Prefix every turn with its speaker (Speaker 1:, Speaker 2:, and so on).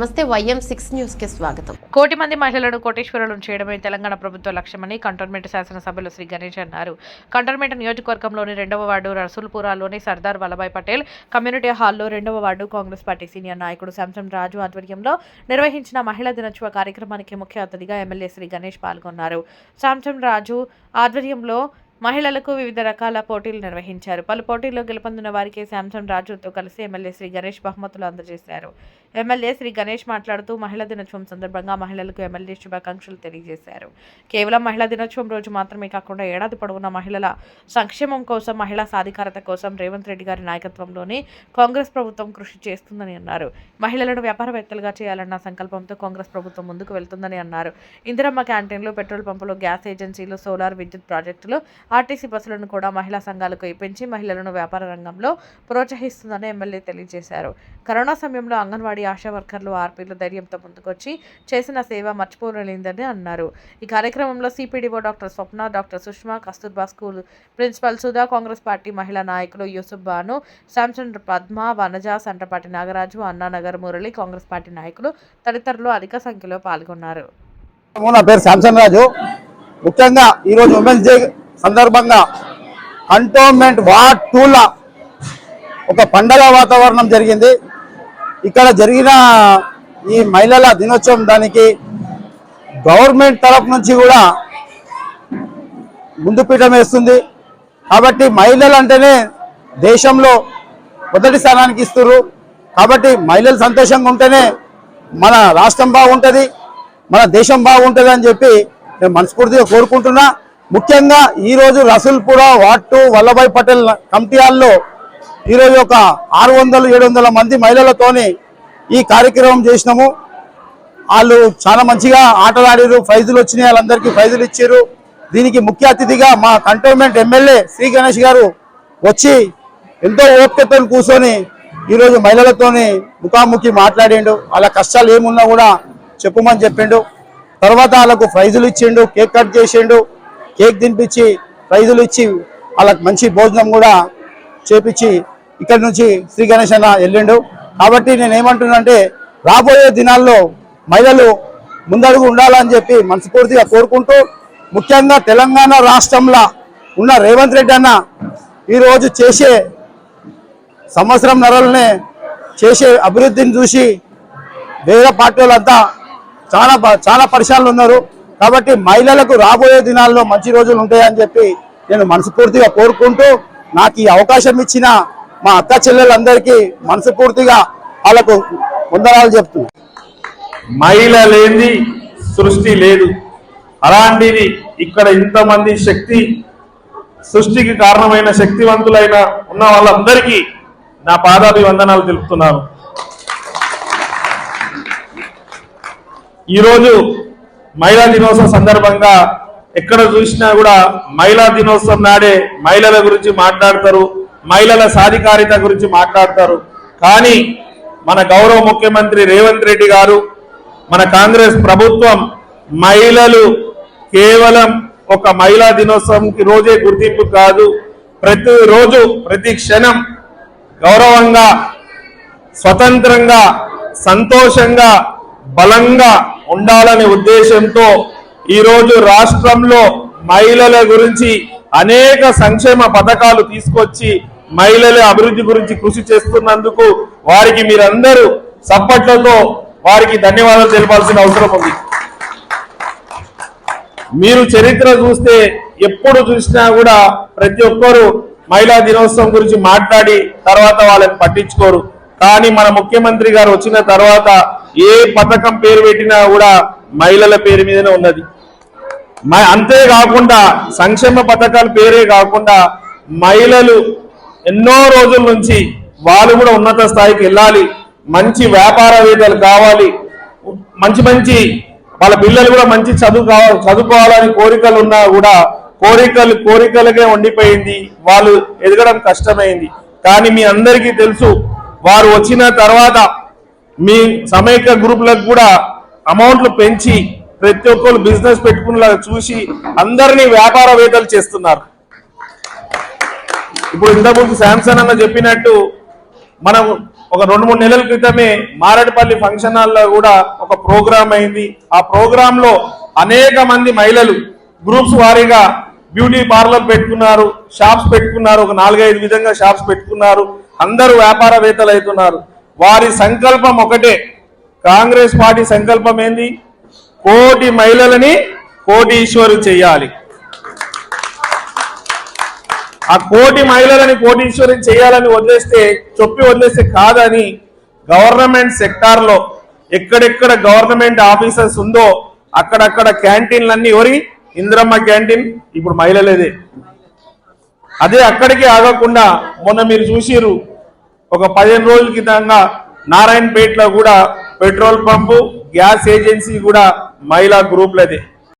Speaker 1: నమస్తే YM six న్యూస్కి స్వాగతం.
Speaker 2: కోటి మంది మహిళలను కోటేశ్వరులను చేయడమే తెలంగాణ ప్రభుత్వ లక్ష్యమని కంటోన్మెంట్ శాసనసభ్యులు శ్రీ గణేష్ అన్నారు. కంటోన్మెంట్ నియోజకవర్గంలోని రెండవ వార్డు రసూల్పురాలోని సర్దార్ వల్లభాయ్ పటేల్ కమ్యూనిటీ హాల్లో రెండవ వార్డు కాంగ్రెస్ పార్టీ సీనియర్ నాయకుడు శాంసం రాజు ఆధ్వర్యంలో నిర్వహించిన మహిళా దినోత్సవ కార్యక్రమానికి ముఖ్య అతిథిగా ఎమ్మెల్యే శ్రీ గణేష్ పాల్గొన్నారు. శాంసం రాజు ఆధ్వర్యంలో మహిళలకు వివిధ రకాల పోటీలు నిర్వహించారు. పలు పోటీల్లో గెలుపొందిన వారికి శాంసన్ రాజుతో కలిసి ఎమ్మెల్యే శ్రీ గణేష్ బహుమతులు అందజేశారు. ఎమ్మెల్యే శ్రీ గణేష్ మాట్లాడుతూ మహిళా దినోత్సవం సందర్భంగా మహిళలకు ఎమ్మెల్యే శుభాకాంక్షలు తెలియజేశారు. కేవలం మహిళా దినోత్సవం రోజు మాత్రమే కాకుండా ఏడాది పొడవునా మహిళల సంక్షేమం కోసం మహిళా సాధికారత కోసం రేవంత్ రెడ్డి గారి నాయకత్వంలోని కాంగ్రెస్ ప్రభుత్వం కృషి చేస్తుందని అన్నారు. మహిళలను వ్యాపారవేత్తలుగా చేయాలన్న సంకల్పంతో కాంగ్రెస్ ప్రభుత్వం ముందుకు వెళ్తుందని అన్నారు. ఇందిరమ్మ క్యాంటీన్లు పెట్రోల్ పంపులు గ్యాస్ ఏజెన్సీలు సోలార్ విద్యుత్ ప్రాజెక్టులు ఆర్టీసీ బస్సులను కూడా మహిళా సంఘాలకు ఇప్పించి మహిళలను వ్యాపార రంగంలో ప్రోత్సహిస్తుందని ఎమ్మెల్యే తెలియజేశారు. కరోనా సమయంలో అంగన్వాడీ ఆశా వర్కర్లు ఆర్పీలు ధైర్యంతో ముందుకొచ్చి చేసిన సేవ మర్చిపోలేదని అన్నారు. ఈ కార్యక్రమంలో CPDO doctor Swapna doctor Sushma Kasturba school principal Sudha Congress party మహిళా నాయకులు యూసుఫ్ బాను శాంసన్ పద్మ వనజ సంటపాటి నాగరాజు అన్నానగర్ మురళి కాంగ్రెస్ పార్టీ నాయకులు తదితరులు అధిక సంఖ్యలో పాల్గొన్నారు.
Speaker 3: నా పేరు శాంసన్ రాజు. ముఖ్యంగా ఈరోజు ఉమెన్స్ డే సందర్భంగా కంటోన్మెంట్ వార్డ్ టూల ఒక పండగ వాతావరణం జరిగింది. ఇక్కడ జరిగిన ఈ మహిళల దినోత్సవం దానికి గవర్నమెంట్ తరఫు నుంచి కూడా ముందు పీఠం వేస్తుంది. కాబట్టి మహిళలు అంటేనే దేశంలో మొదటి స్థానానికి ఇస్తున్నారు కాబట్టి మహిళలు సంతోషంగా ఉంటేనే మన రాష్ట్రం బాగుంటుంది మన దేశం బాగుంటుంది అని చెప్పి నేను మనస్ఫూర్తిగా కోరుకుంటున్నా. ముఖ్యంగా ఈరోజు Rasoolpura ward two Vallabhbhai Patel committee హాల్లో ఈరోజు ఒక ఆరు వందలు ఏడు వందల మంది మహిళలతోని ఈ కార్యక్రమం చేసినాము. వాళ్ళు చాలా మంచిగా ఆటలు ఆడారు ప్రైజులు వచ్చినాయి వాళ్ళందరికీ ప్రైజులు ఇచ్చారు దీనికి ముఖ్య అతిథిగా మా కంటోన్మెంట్ ఎమ్మెల్యే శ్రీ గణేష్ గారు వచ్చి ఎంతో ఓపికతో కూర్చొని ఈరోజు మహిళలతోని ముఖాముఖి మాట్లాడిండు. వాళ్ళ కష్టాలు ఏమున్నా కూడా చెప్పమని చెప్పిండు. తర్వాత వాళ్ళకు ప్రైజులు ఇచ్చిండు కేక్ కట్ చేసిండు. కేక్ తినిపించి ప్రైజులు ఇచ్చి వాళ్ళకి మంచి భోజనం కూడా చేపించి ఇక్కడి నుంచి శ్రీ గణేష్ అన్న వెళ్ళిండు కాబట్టి నేను ఏమంటున్నానంటే రాబోయే దినాల్లో మహిళలు ముందడుగు ఉండాలని చెప్పి మనస్ఫూర్తిగా కోరుకుంటూ ముఖ్యంగా తెలంగాణ రాష్ట్రంలో ఉన్న రేవంత్ రెడ్డి అన్న ఈరోజు చేసే సంవత్సరం నరలనే చేసే అభివృద్ధిని చూసి వేరే పార్టీ వాళ్ళంతా చాలా చాలా పరిశాలు ఉన్నారు. కాబట్టి మహిళలకు రాబోయే దినాల్లో మంచి రోజులు ఉంటాయని చెప్పి నేను మనస్ఫూర్తిగా కోరుకుంటూ నాకు ఈ అవకాశం ఇచ్చిన మా అక్క చెల్లెలందరికీ మనస్ఫూర్తిగా వాళ్ళకు వందనాలు చెప్తున్నా.
Speaker 4: మహిళ లేని సృష్టి లేదు. అలాంటిది ఇక్కడ ఇంతమంది శక్తి సృష్టికి కారణమైన శక్తివంతులైన ఉన్న వాళ్ళందరికీ నా పాదాభివందనాలు తెలుపుతున్నాను. ఈరోజు మహిళా దినోత్సవం సందర్భంగా ఎక్కడ చూసినా కూడా మహిళా దినోత్సవం నాడే మహిళల గురించి మాట్లాడతారు మహిళల సాధికారిత గురించి మాట్లాడతారు. కానీ మన గౌరవ ముఖ్యమంత్రి రేవంత్ రెడ్డి గారు మన కాంగ్రెస్ ప్రభుత్వం మహిళలు కేవలం ఒక మహిళా దినోత్సవంకి రోజే గుర్తింపు కాదు ప్రతి రోజు ప్రతి క్షణం గౌరవంగా స్వతంత్రంగా సంతోషంగా బలంగా ఉండాలనే ఉద్దేశంతో ఈరోజు రాష్ట్రంలో మహిళల గురించి అనేక సంక్షేమ పథకాలు తీసుకొచ్చి మహిళల అభివృద్ధి గురించి కృషి చేస్తున్నందుకు వారికి మీరందరూ సప్పట్లతో వారికి ధన్యవాదాలు తెలపాల్సిన అవసరం ఉంది. మీరు చరిత్ర చూస్తే ఎప్పుడు చూసినా కూడా ప్రతి ఒక్కరు మహిళా దినోత్సవం గురించి మాట్లాడి తర్వాత వాళ్ళని పట్టించుకోరు. కానీ మన ముఖ్యమంత్రి గారు వచ్చిన తర్వాత ఏ పథకం పేరు పెట్టినా కూడా మహిళల పేరు మీదనే ఉన్నది. మ- అంతేకాకుండా సంక్షేమ పథకాల పేరే కాకుండా మహిళలు ఎన్నో రోజుల నుంచి వాళ్ళు కూడా ఉన్నత స్థాయికి వెళ్ళాలి. మంచి వ్యాపారవేత్తలు కావాలి. మంచి మంచి వాళ్ళ పిల్లలు కూడా మంచి చదువు కావాలి చదువుకోవాలని కోరికలు ఉన్నా కూడా కోరికలు కోరికలకే ఉండిపోయింది. వాళ్ళు ఎదగడం కష్టమైంది. కానీ మీ అందరికీ తెలుసు వారు వచ్చిన తర్వాత మీ సమైక్య గ్రూపులకు కూడా అమౌంట్లు పెంచి ప్రతి ఒక్కరు బిజినెస్ పెట్టుకునేలాగా చూసి అందరినీ వ్యాపారవేత్తలు చేస్తున్నారు. ఇప్పుడు ఇంతకుముందు శాంసన్ అన్న చెప్పినట్టు మనం ఒక రెండు మూడు నెలల క్రితమే మారేడుపల్లి ఫంక్షన్ హాల్లో కూడా ఒక ప్రోగ్రామ్ అయింది. ఆ ప్రోగ్రామ్లో అనేక మంది మహిళలు గ్రూప్స్ వారీగా బ్యూటీ పార్లర్ పెట్టుకున్నారు షాప్స్ పెట్టుకున్నారు ఒక నాలుగైదు విధంగా షాప్స్ పెట్టుకున్నారు. అందరూ వ్యాపారవేత్తలు అవుతున్నారు. వారి సంకల్పం ఒకటే. కాంగ్రెస్ పార్టీ సంకల్పం ఏంది? కోటి మహిళలని కోటీశ్వరు చేయాలి. ఆ కోటి మహిళలని కోటీశ్వరు చేయాలని వదిలేస్తే చొప్పి వదిలేస్తే కాదని గవర్నమెంట్ సెక్టార్లో ఎక్కడెక్కడ గవర్నమెంట్ ఆఫీసర్స్ ఉందో అక్కడక్కడ క్యాంటీన్లన్నీ ఎవరి ఇంద్రమ్మ క్యాంటీన్ ఇప్పుడు మహిళలేదే. అదే అక్కడికి ఆగకుండా మొన్న మీరు చూసిరు ఒక పదిహేను రోజుల క్రితంగా నారాయణపేటలో కూడా పెట్రోల్ పంపు గ్యాస్ ఏజెన్సీ కూడా మహిళా గ్రూప్లదే.